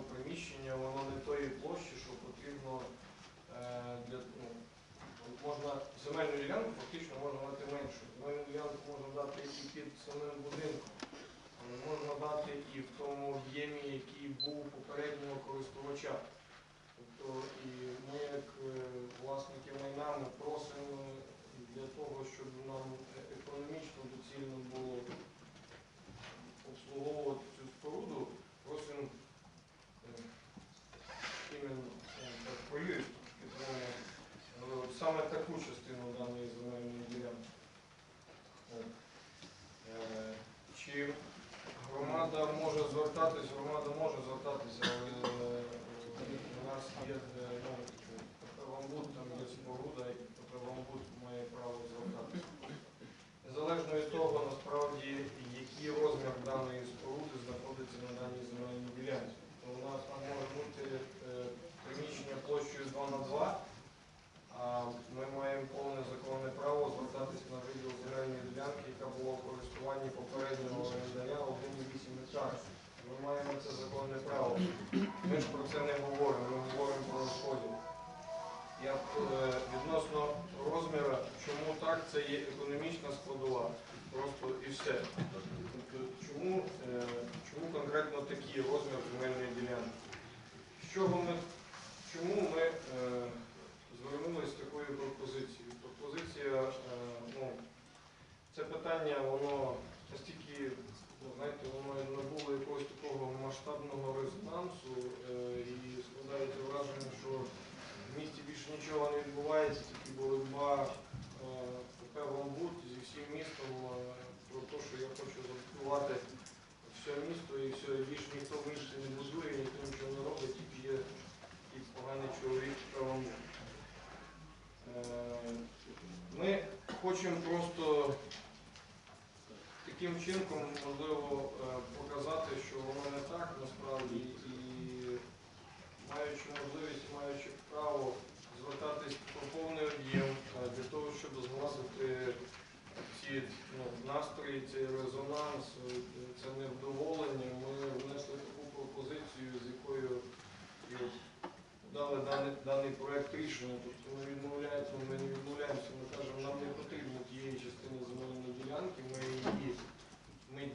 там приміщення, воно не тої площі, що потрібно е, для ну, можна земельну ділянку фактично можна дати меншу. Земельну ділянку можна дати і під самим будинком. Але можна дати і в тому об'ємі, який був попереднього користувача. Тобто і ми, як е, власники майна, ми просимо для того, щоб нам економічно доцільно було обслуговувати цю споруду, просимо е, іменно е, так по-юристу підтримуємо, е, саме таку частину даної земельної ділянки. От. Е, Чи громада може звертатись, громада може звертатися, але е, у нас є е, ну, Петровамбуд, там є споруда, і Петровамбуд має право звертатися. Незалежно від того, насправді, який розмір даної споруди знаходиться на даній земельній ділянці. То у нас там може бути е, приміщення площею 2 на 2, а ми маємо повне законне право звертатися на виділ земельної ділянки, яка була в користуванні попереднього орендаря 1,8 гектар. Ми маємо це законне право. Ми ж про це не говоримо, ми говоримо про розподіл. Я е, відносно розміру, чому так, це є економічна складова. Просто і все. Чому, е, чому конкретно такий розмір земельної ділянки? Ми, чому ми е, звернулися з такою пропозицією? Пропозиція, ну, це питання, воно настільки, знаєте, воно не було якогось такого масштабного резонансу е, і складається враження, що в місті більше нічого не відбувається, тільки боротьба е, ПП «Вамбут» зі всім містом е, про те, що я хочу заблокувати все місто і все, більше ніхто в місті не будує, ніхто нічого не робить, тільки є такий поганий чоловік «Вамбут». Е, Ми хочемо просто таким чинком, можливо, е, показати, що воно не так насправді, і маючи можливість, маючи право звертатись про повний об'єм е, для того, щоб згладити ці ну, настрої, цей резонанс, е, це невдоволення, ми внесли таку пропозицію, з якою дали даний, даний проект рішення. Тобто ми відмовляємося, ми не відмовляємося, ми кажемо, нам не потрібно тієї частини земельної ділянки, ми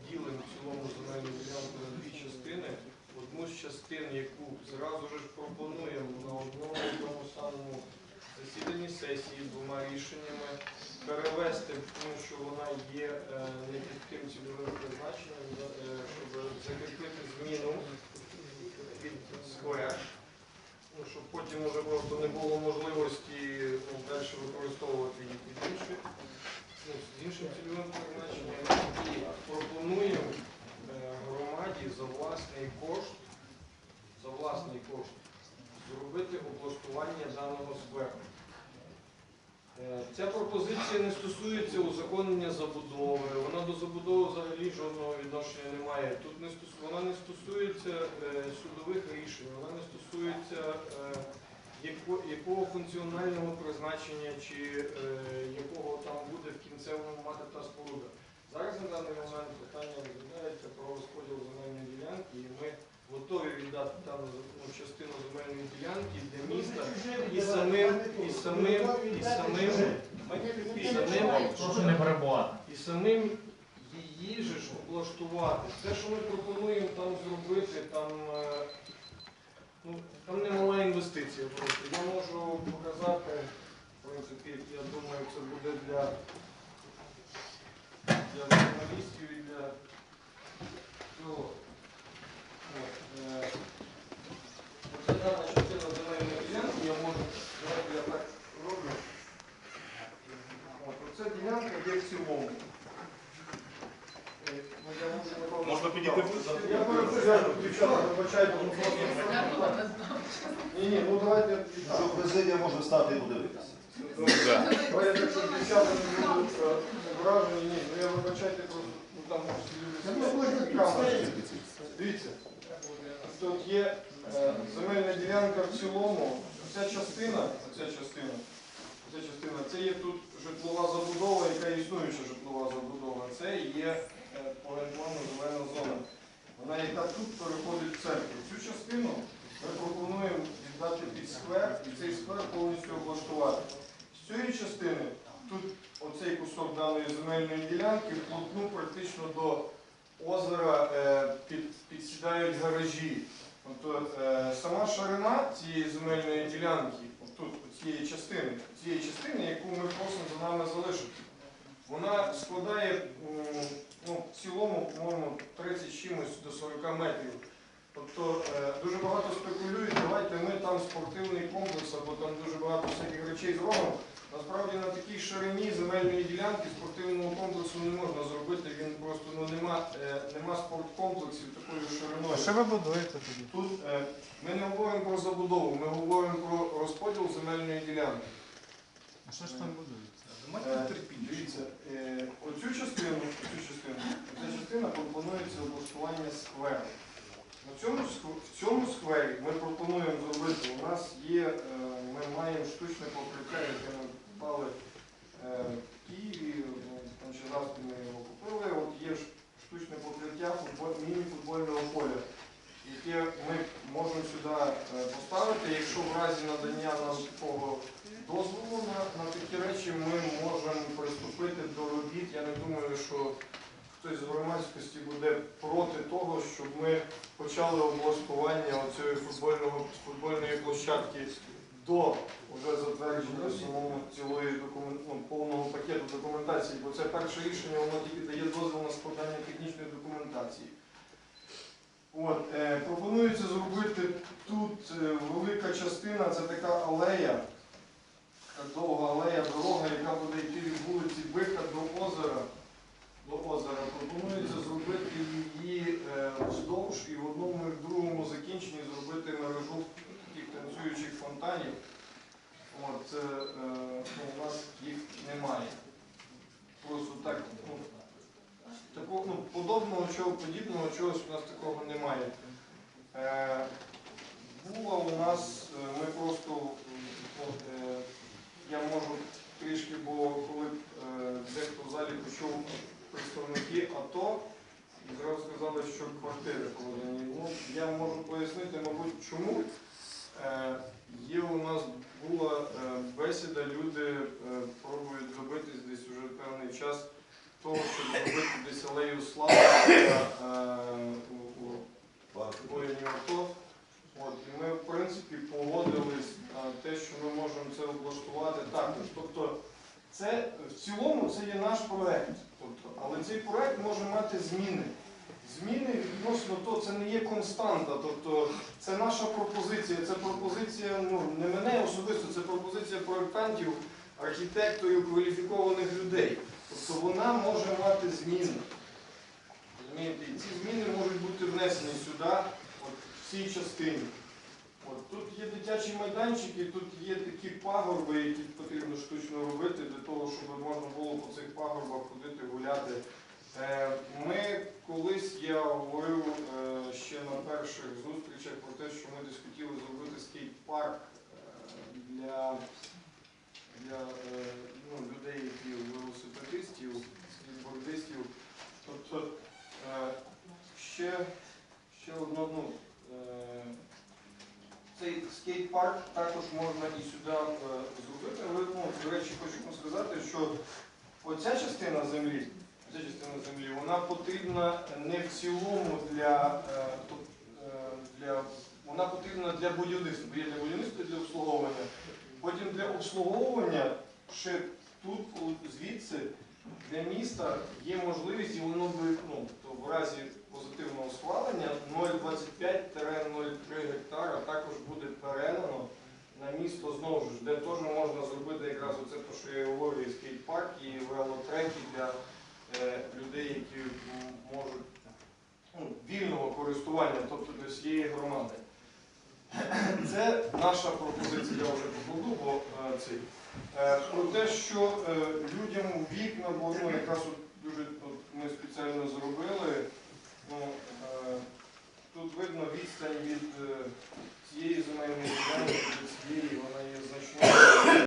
ділимо в цілому земельну ділянку на дві частини. Одну з яку зразу ж пропонуємо на одному і тому самому засіданні сесії двома рішеннями перевести, тому що вона є е, не під тим цільовим призначенням, е, щоб закріпити зміну від скверя. Ну, щоб потім уже просто не було можливості ну, далі використовувати їх під інші, ну, з іншим цільовим призначенням. І пропонуємо е, громаді за власний кошт, за власний кошт зробити облаштування даного скверу. Е, Ця пропозиція не стосується узаконення забудови, вона до забудови взагалі жодного відношення не має. Тут не стосу... вона не стосується е, судових рішень, вона не стосується е, яко... якого функціонального призначення чи е, якого там буде в кінцевому мати та споруда. Зараз на даний момент питання розглядається про розподіл земельної ділянки, і ми готові віддати дану ну, частину земельної ділянки для міста і самим, і самим, і самим, і самим, Прошу не перебувати. І самим її ж облаштувати. Те, що ми пропонуємо там зробити, там, е, ну, там немала інвестиція просто. Я можу показати, в принципі, я думаю, це буде для, для журналістів Ні, ні, ну давайте. Що президія може стати і подивитися. Давайте ну, так, щоб дівчата не були е, вражені, ні. Ну я вибачайте просто, ну там дивлюся. Камера. Дивіться, тут є е, земельна ділянка в цілому. Ця частина, ця частина, ця частина, це є тут житлова забудова, яка існуюча житлова забудова. Це є е, по зелена зона. Вона яка тут переходить в церкву. Цю частину ми пропонуємо віддати під сквер і цей сквер повністю облаштувати. З цієї частини тут оцей кусок даної земельної ділянки вплотну практично до озера е, під, підсідають гаражі. Тобто сама ширина цієї земельної ділянки, тут цієї частини, цієї частини, яку ми просимо за нами залишити, вона складає ну, в цілому, по-моєму, 30 чимось до 40 метрів. Тобто е, дуже багато спекулюють, давайте ми там спортивний комплекс або там дуже багато всяких речей зробимо. Насправді на такій ширині земельної ділянки спортивного комплексу не можна зробити, він просто ну, нема, е, нема спорткомплексів такою шириною. А що ви будуєте тоді? Тут е, ми не говоримо про забудову, ми говоримо про розподіл земельної ділянки. А що ж там будується? Е, Дивіться, е, оцю частину, ця частина пропонується облаштування скверу. На цьому, в цьому сквері ми пропонуємо зробити, у нас є, е, ми маємо штучне покриття, яке ми купали е, в Києві, ну, там ще раз ми його купили, от є штучне покриття міні-футбольного поля, яке ми можемо сюди е, поставити, якщо в разі надання нам такого дозволу на, на такі речі ми можемо приступити до робіт. Я не думаю, що хтось з громадськості буде проти того, щоб ми почали облаштування футбольного, футбольної площадки до вже затвердження самого цілої документ, ну, повного пакету документації, бо це перше рішення, воно тільки дає дозвіл на складання технічної документації. От, е, пропонується зробити тут е, велика частина, це така алея, така довга алея, дорога, яка буде йти від вулиці Бика до озера. До озера. Пропонується зробити її е, вздовж і в одному і в другому закінченні зробити мережу таких танцюючих фонтанів. От, е, ну, у нас їх немає. Просто так, ну, такого, ну, подобного чого, подібного чогось у нас такого немає. Е, була у нас, е, ми просто, от, е, я можу трішки, бо коли е, дехто в залі почув представники АТО, зразу сказали, що квартири подані. Ну, я можу пояснити, мабуть, чому. Е, Є у нас була е, бесіда, люди е, пробують добитись десь вже певний час того, щоб зробити десь алею слави у- воїнів АТО. От, і ми, в принципі, погодились на те, що ми можемо це облаштувати також. Тобто, це в цілому це є наш проект. Тобто, але цей проект може мати зміни. Зміни відносно того, це не є константа. Тобто, це наша пропозиція. Це пропозиція ну, не мене особисто, це пропозиція проєктантів, архітекторів, кваліфікованих людей. Тобто вона може мати зміни. Розумієте? І ці зміни можуть бути внесені сюди, от, в цій частині. От, тут є дитячі майданчики, тут є такі пагорби, які потрібно штучно робити для того, щоб можна було по цих пагорбах ходити, гуляти. Е, Ми колись я говорив е, ще на перших зустрічах про те, що ми десь хотіли зробити скейт-парк е, для, для ну, людей, які велосипедистів, скейтбордистів. Тобто ще, ще одно, ну, цей скейт-парк також можна і сюди зробити. Але, ну, до речі, хочу вам сказати, що оця частина землі, ця частина землі, вона потрібна не в цілому для, е, е, для вона потрібна для будівництва, бо є для будівництва для обслуговування. Потім для обслуговування ще тут, звідси, для міста є можливість, і воно би, ну, в разі позитивного схвалення 0,25-0,3 гектара також буде передано на місто знову ж, де теж можна зробити якраз оце, те, що я говорю, і скейт-парк, і велотреки для Е, людей, які можуть ну, вільного користування, тобто для всієї громади. Це наша пропозиція, я вже покладу, бо е, цей. Про те, що е, людям вікна, бо ну, якраз дуже ми спеціально зробили, ну, тут видно відстань від цієї земельної ділянки, від цієї, вона є значною.